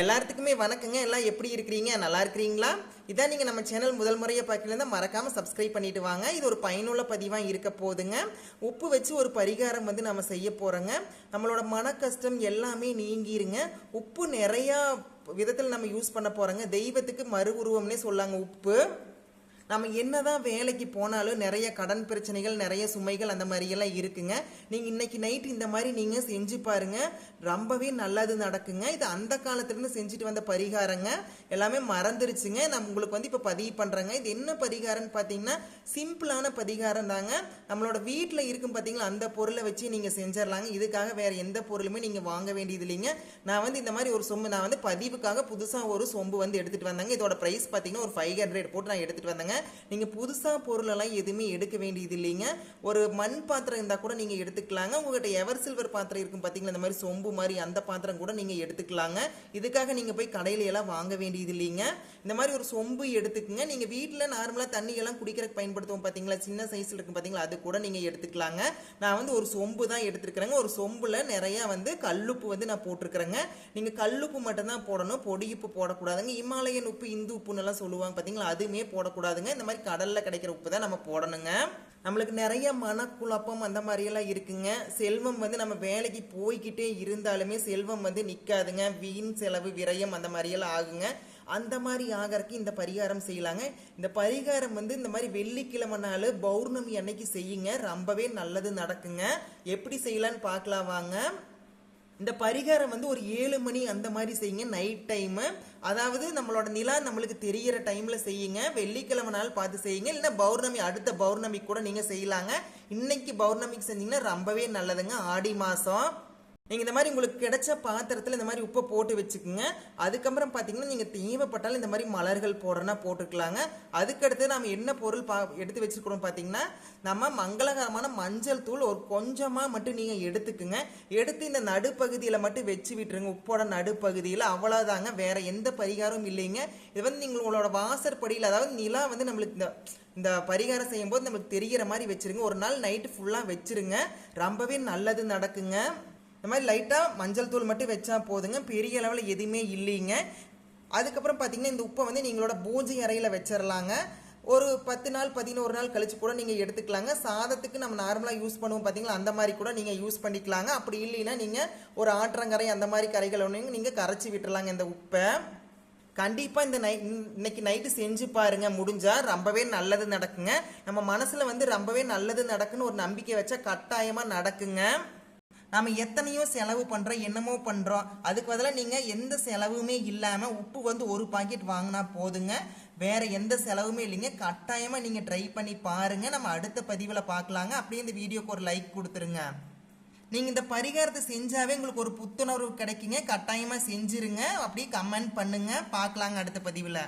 எல்லாத்துக்குமே வணக்கங்க. எல்லாம் எப்படி இருக்கிறீங்க? நல்லா இருக்கிறீங்களா? இதான் நீங்கள் நம்ம சேனல் முதல் முறையை பார்க்கலாம் மறக்காமல் சப்ஸ்கிரைப் பண்ணிட்டு வாங்க. இது ஒரு பயனுள்ள பதிவாக இருக்க போதுங்க. உப்பு வச்சு ஒரு பரிகாரம் வந்து நம்ம செய்ய போகிறோங்க நம்மளோட மன கஷ்டம் எல்லாமே நீங்கிருங்க. உப்பு நிறையா விதத்தில் நம்ம யூஸ் பண்ண போகிறோங்க தெய்வத்துக்கு மறு உருவம்னே சொல்லாங்க உப்பு. நம்ம என்னதான் வேலைக்கு போனாலும் நிறைய கடன் பிரச்சனைகள் நிறைய சுமைகள் அந்த மாதிரி எல்லாம் இருக்குங்க. நீங்க இன்னைக்கு நைட் இந்த மாதிரி நீங்க செஞ்சு பாருங்க. ரொம்பவே நல்லது நடக்குங்க. இது அந்த காலத்துலேருந்து செஞ்சுட்டு வந்த பரிகாரங்க. எல்லாமே மறந்துருச்சுங்க. நான் உங்களுக்கு வந்து இப்ப பதிவு பண்றேங்க. இது என்ன பரிகாரம்னு பாத்தீங்கன்னா சிம்பிளான பரிகாரம் தாங்க. நம்மளோட வீட்டில் இருக்கும் பாத்தீங்களா அந்த பொருளை வச்சு நீங்க செஞ்சிடலாங்க இதுக்காக வேற எந்த பொருளுமே நீங்க வாங்க வேண்டியது இல்லைங்க. நான் வந்து இந்த மாதிரி ஒரு சொம்பு நான் வந்து பதிவுக்காக புதுசா ஒரு சொம்பு வந்து எடுத்துட்டு வந்தாங்க. இதோட பிரைஸ் பாத்தீங்கன்னா ஒரு ஃபைவ் ஹண்ட்ரட் போட்டு நான் எடுத்துட்டு வந்தேங்க. நீங்கள் புதுசாக பொருளெல்லாம் எதுவுமே எடுக்க வேண்டியது இல்லைங்க. ஒரு மண் பாத்திரம் இருந்தால் கூட நீங்கள் எடுத்துக்கலாங்க. உங்கள்கிட்ட எவர் சில்வர் பாத்திரம் இருக்கும் பார்த்தீங்களா இந்த மாதிரி சொம்பு மாதிரி அந்த பாத்திரம் கூட நீங்கள் எடுத்துக்கலாங்க. இதுக்காக நீங்கள் போய் கடையில எல்லாம் வாங்க வேண்டியது இல்லைங்க. இந்த மாதிரி ஒரு சொம்பு எடுத்துக்கங்க. நீங்கள் வீட்டில் நார்மலாக தண்ணியெல்லாம் குடிக்கிறக்கு குடிக்கிறதுக்கு பயன்படுத்துவோம் பார்த்தீங்களா சின்ன சைஸில் இருக்கும் பார்த்தீங்களா அது கூட நீங்கள் எடுத்துக்கலாங்க. நான் வந்து ஒரு சொம்பு தான் எடுத்துருக்கிறேங்க. ஒரு சொம்பில் நிறையா வந்து கல்லுப்பு வந்து நான் போட்டிருக்கிறேங்க. நீங்கள் கல்லுப்பு மட்டும்தான் போடணும். பொடி உப்பு போடக்கூடாதுங்க. இமாலயன் உப்பு இந்து உப்புன்னு எல்லாம் சொல்லுவாங்க பார்த்தீங்களா அதுவுமே போடக்கூடாதுங்க. இந்த மாதிரி கடலில் கிடைக்கிற உப்பு தான் நம்ம போடணுங்க. நம்மளுக்கு நிறைய மனக்குழப்பம் அந்த மாதிரியெல்லாம் இருக்குங்க. செல்வம் வந்து நம்ம வேலைக்கு போய்கிட்டே இருந்தாலுமே செல்வம் வந்து நிற்காதுங்க வீண் செலவு விரயம் அந்த மாதிரியெல்லாம் ஆகுங்க. அந்த மாதிரி ஆகறதுக்கு இந்த பரிகாரம் செய்யலாங்க. இந்த பரிகாரம் வந்து இந்த மாதிரி வெள்ளிக்கிழமை நாள் பௌர்ணமி அன்னைக்கு செய்யுங்க. ரொம்பவே நல்லது நடக்குங்க. எப்படி செய்யலான்னு பார்க்கலாம் வாங்க. இந்த பரிகாரம் வந்து ஒரு ஏழு மணி அந்த மாதிரி செய்யுங்க நைட் டைமு அதாவது நம்மளோட நிலா நம்மளுக்கு தெரிகிற டைமில் செய்யுங்க. வெள்ளிக்கிழமை நாள் பார்த்து செய்யுங்க. இல்லைன்னா பௌர்ணமி அடுத்த பௌர்ணமி கூட நீங்கள் செய்யலாங்க. இன்னைக்கு பௌர்ணமிக்கு செஞ்சீங்கன்னா ரொம்பவே நல்லதுங்க. ஆடி மாதம் நீங்கள் இந்த மாதிரி உங்களுக்கு கிடைச்ச பாத்திரத்தில் இந்த மாதிரி உப்பை போட்டு வச்சுக்கோங்க. அதுக்கப்புறம் பார்த்தீங்கன்னா நீங்கள் தேவைப்பட்டாலும் இந்த மாதிரி மலர்கள் போடுறனா போட்டுக்கலாங்க. அதுக்கடுத்து நம்ம என்ன பொருள் பா எடுத்து வச்சிருக்கிறோம் பார்த்தீங்கன்னா நம்ம மங்களகரமான மஞ்சள் தூள் ஒரு கொஞ்சமாக மட்டும் நீங்கள் எடுத்துக்குங்க. எடுத்து இந்த நடுப்பகுதியில் மட்டும் வச்சு விட்டுருங்க. உப்போட நடுப்பகுதியில் அவ்வளோதாங்க வேற எந்த பரிகாரமும் இல்லைங்க. இது வந்து நீங்கள் உங்களோட வாசற்படியில் அதாவது நிலா வந்து நம்மளுக்கு இந்த இந்த பரிகாரம் செய்யும்போது நம்மளுக்கு தெரிகிற மாதிரி வச்சுருங்க. ஒரு நாள் நைட்டு ஃபுல்லாக வச்சுருங்க. ரொம்பவே நல்லது நடக்குங்க. இந்த மாதிரி லைட்டாக மஞ்சள் தூள் மட்டும் வச்சா போதுங்க. பெரிய அளவில் எதுவுமே இல்லைங்க. அதுக்கப்புறம் பார்த்திங்கன்னா இந்த உப்பை வந்து நீங்களோட பூஜை அறையில் வச்சிடலாங்க ஒரு பத்து நாள் பதினோரு நாள் கழிச்சு கூட நீங்கள் எடுத்துக்கலாங்க. சாதத்துக்கு நம்ம நார்மலாக யூஸ் பண்ணுவோம் பார்த்தீங்களா அந்த மாதிரி கூட நீங்கள் யூஸ் பண்ணிக்கலாங்க. அப்படி இல்லைன்னா நீங்கள் ஒரு ஆற்றங்கரை அந்த மாதிரி கரைகள் ஒன்று நீங்கள் கரைச்சி விட்டுறலாங்க இந்த உப்பை. கண்டிப்பாக இந்த நை இன்னைக்கு நைட்டு செஞ்சு பாருங்க. முடிஞ்சால் ரொம்பவே நல்லது நடக்குங்க. நம்ம மனசில் வந்து ரொம்பவே நல்லது நடக்குன்னு ஒரு நம்பிக்கை வச்சா கட்டாயமாக நடக்குங்க. நாம் எத்தனையோ செலவு பண்ணுறோம் என்னமோ பண்ணுறோம் அதுக்கு பதிலாக நீங்கள் எந்த செலவுமே இல்லாமல் உப்பு வந்து ஒரு பாக்கெட் வாங்கினா போதுங்க. வேறு எந்த செலவுமே இல்லைங்க. கட்டாயமாக நீங்கள் ட்ரை பண்ணி பாருங்கள் நம்ம அடுத்த பதிவில் பார்க்கலாங்க அப்படியே இந்த வீடியோக்கு ஒரு லைக் கொடுத்துருங்க. நீங்கள் இந்த பரிகாரத்தை செஞ்சாவே உங்களுக்கு ஒரு புத்துணர்வு கிடைக்குங்க. கட்டாயமாக செஞ்சுருங்க. அப்படியே கமெண்ட் பண்ணுங்க. பார்க்கலாங்க அடுத்த பதிவில்.